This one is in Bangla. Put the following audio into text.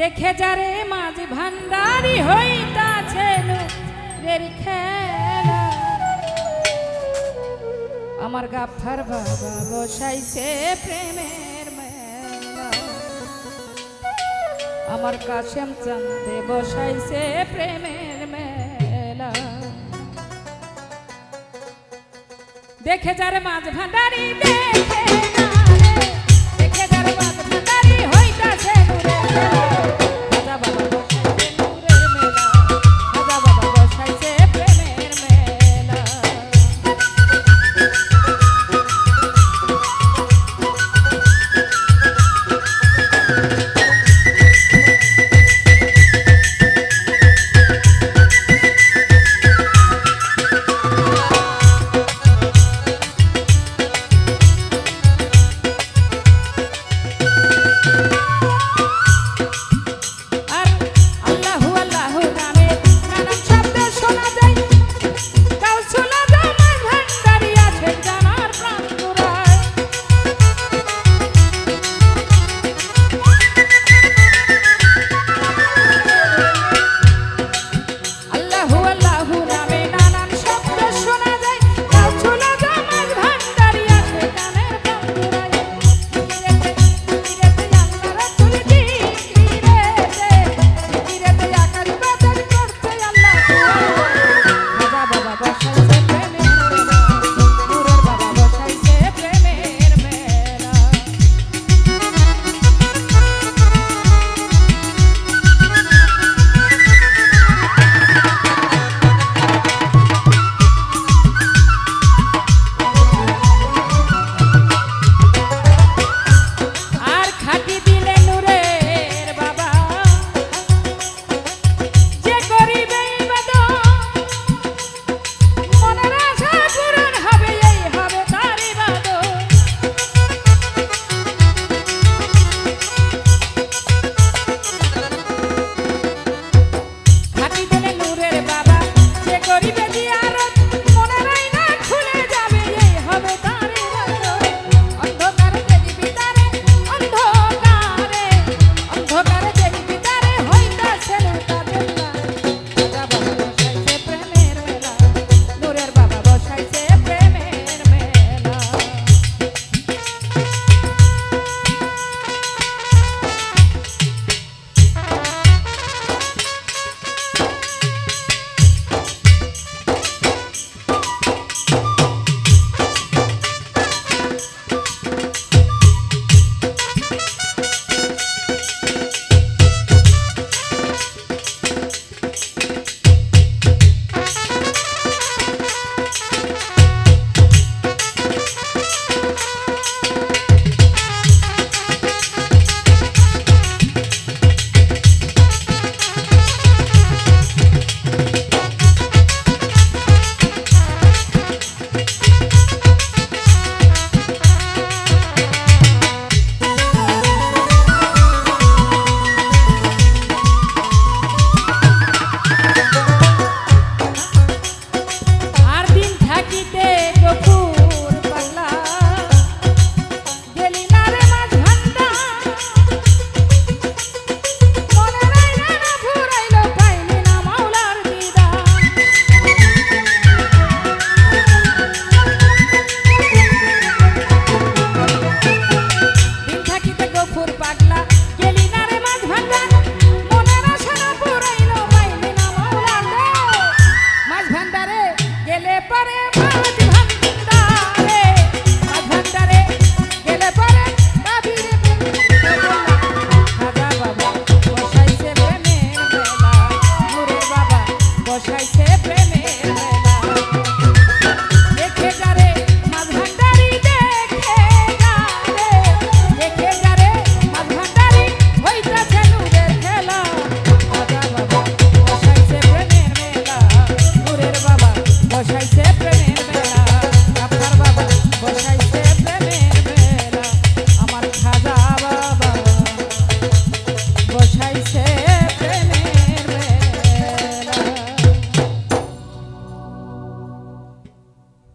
দেখে যারে মাঝ ভান্ডারি হইতাছে রের খেলা। আমার গাফার বাবা বসাইছে প্রেমের আমার কাশেম চান্দে বসাইছে প্রেমের মেলা। দেখে যারে মাঝ ভান্ডারি দেখে Bye.